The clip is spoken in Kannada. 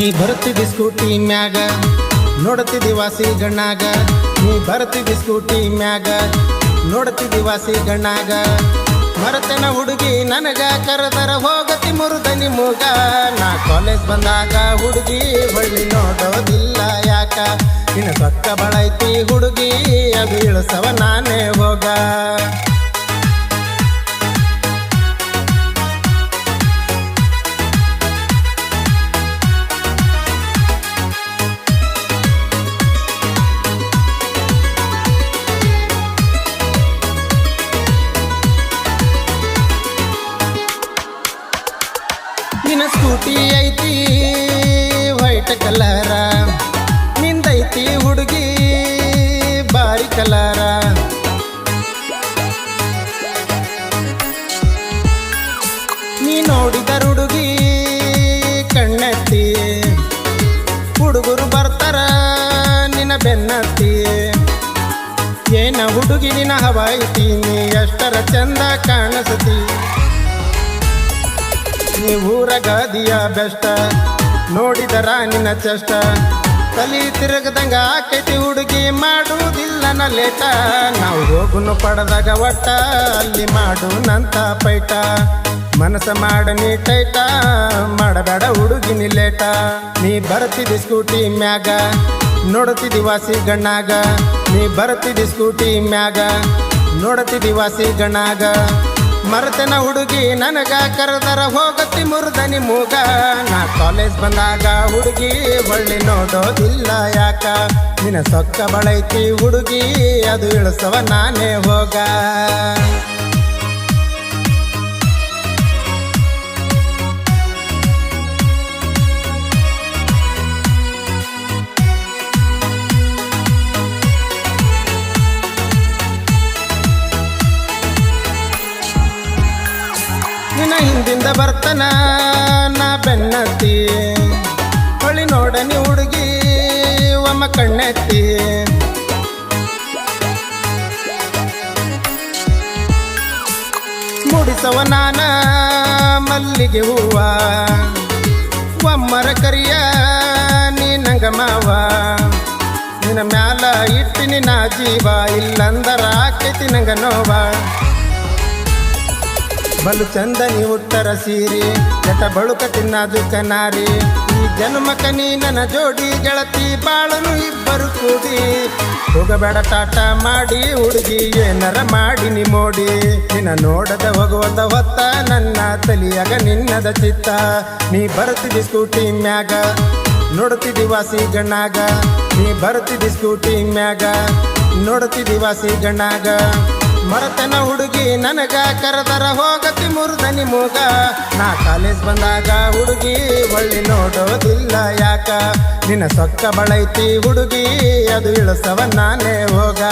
ನೀ ಬರ್ತಿದ್ದಿ ಸ್ಕೂಟಿ ಮ್ಯಾಗ ನೋಡುತ್ತಿದ್ದಿ ವಾಸಿ ಗಣ್ಣಾಗ. ನೀ ಬರ್ತಿದ್ದಿ ಸ್ಕೂಟಿ ಮ್ಯಾಗ ನೋಡುತ್ತಿದ್ದಿ ವಾಸಿ ಗಣ್ಣಾಗ. ಮರತನ ಹುಡುಗಿ ನನಗ ಕರೆದರ ಹೋಗತಿ ಮುರುದನಿ ಮೂಗ. ನಾ ಕಾಲೇಜ್ ಬಂದಾಗ ಹುಡುಗಿ ಬಳ್ಳಿ ನೋಡೋದಿಲ್ಲ ಯಾಕ? ಇನ್ನು ಸಕ್ಕ ಬಳೈತಿ ಹುಡುಗಿ, ಅದು ಇಳಿಸವ ನಾನೇ ಹೋಗ. ಹುಡುಗರು ಬರ್ತಾರ ನಿನ್ನ ಬೆನ್ನತ್ತಿ. ಏನ ಹುಡುಗಿ ನಿನ್ನ ಹವಾಯಿತಿ, ನೀ ಎಷ್ಟರ ಚಂದ ಕಾಣಿಸ್ತಿ. ಊರ ಗಾದಿಯ ಬೆಷ್ಟ, ನೋಡಿದರ ನಿನ್ನ ಚಷ್ಟ. ತಲಿ ತಿರುಗದಂಗ ಆಕೈತಿ, ಹುಡುಗಿ ಮಾಡುವುದಿಲ್ಲ ನ ಲೇಟ. ನಾವು ಹೋಗುನು ಪಡೆದಾಗ ಒಟ್ಟ, ಅಲ್ಲಿ ಮಾಡು ನಂತ ಪೈಟ. ಮನಸ ಮಾಡ ನೀ ಟೈಟ. ಲೇಟ ನೀ ಬರ್ತಿದ್ದಿ ಸ್ಕೂಟಿ ಮ್ಯಾಗ ನೋಡುತ್ತಿದ್ದಿ ವಾಸಿ ಗಣ್ಣಾಗ. ನೀ ಬರ್ತಿದ್ದಿ ಸ್ಕೂಟಿ ಮ್ಯಾಗ ನೋಡುತ್ತಿದ್ದಿ ವಾಸಿ ಗಣ್ಣಾಗ. ಮರತನ ಹುಡುಗಿ ನನಗ ಕರೆದರ, ಹೋಗತಿ ಮುರ್ದನಿ ಮೂಗ. ನಾ ಕಾಲೇಜ್ ಬಂದಾಗ ಹುಡುಗಿ ಒಳ್ಳೆ ನೋಡೋದಿಲ್ಲ ಯಾಕ? ನಿನ್ನ ಸೊಕ್ಕ ಬಳೈತಿ ಹುಡುಗಿ, ಅದು ಇಳಿಸವ ನಾನೇ ಹೋಗ. ನಿನ್ನ ಹಿಂದಿಂದ ಬರ್ತನ ನಾ ಬೆನ್ನತ್ತಿ. ಹೊಳಿ ನೋಡನಿ ಹುಡುಗಿ, ಒಮ್ಮ ಕಣ್ಣೆತ್ತಿ. ಮುಡಿಸವ ನಾನ ಮಲ್ಲಿಗೆ ಹೂವ. ಒಮ್ಮರ ಕರಿಯ ನೀ ನಂಗ ಮಾವ. ನಿನ್ನ ಮ್ಯಾಲ ಇಟ್ಟಿನಿ ನಾ ಜೀವ, ಇಲ್ಲಂದರ ಆಕೈತಿ ನಂಗ ನೋವ. ಬಲು ಚಂದ ನೀ ಉತ್ತರ ಸೀರಿ, ಜಟ ಬಳುಕ ತಿನ್ನದು ಕನಾರಿ. ಈ ಜನ್ಮಕ ನೀ ನನ್ನ ಜೋಡಿ ಗೆಳತಿ, ಬಾಳನು ಇಬ್ಬರು ಕೂಡಿ. ಹೋಗಬೇಡ ತಾಟ ಮಾಡಿ, ಹುಡುಗಿ ಏನರ ಮಾಡಿ ನೀ ಮೋಡಿ. ನಿನ್ನ ನೋಡದ ಹೋಗುವಂತ ಹೊತ್ತ, ನನ್ನ ತಲಿಯಾಗ ನಿನ್ನದ ಚಿತ್ತ. ನೀ ಬರ್ತಿದ್ದಿ ಸ್ಕೂಟಿ ಮ್ಯಾಗ ನೋಡ್ತಿದ್ದಿ ವಾಸಿ ಗಣ್ಣಾಗ. ನೀ ಬರ್ತಿದ್ದಿ ಸ್ಕೂಟಿ ಮ್ಯಾಗ ನೋಡ್ತಿದ್ದಿ ವಾಸಿ ಗಣ್ಣಾಗ. ಮರತನ ಹುಡುಗಿ ನನಗ ಕರೆದರ ಹೋಗತಿ ಮುರ್ದನಿ ಮೂಗ. ನಾ ಕಾಲೇಜ್ ಬಂದಾಗ ಹುಡುಗಿ ಒಳ್ಳಿ ನೋಡೋದಿಲ್ಲ ಯಾಕ? ನಿನ್ನ ಸೊಕ್ಕ ಬಳೈತಿ ಹುಡುಗಿ, ಅದು ಇಳಿಸವ ನಾನೇ ಹೋಗ.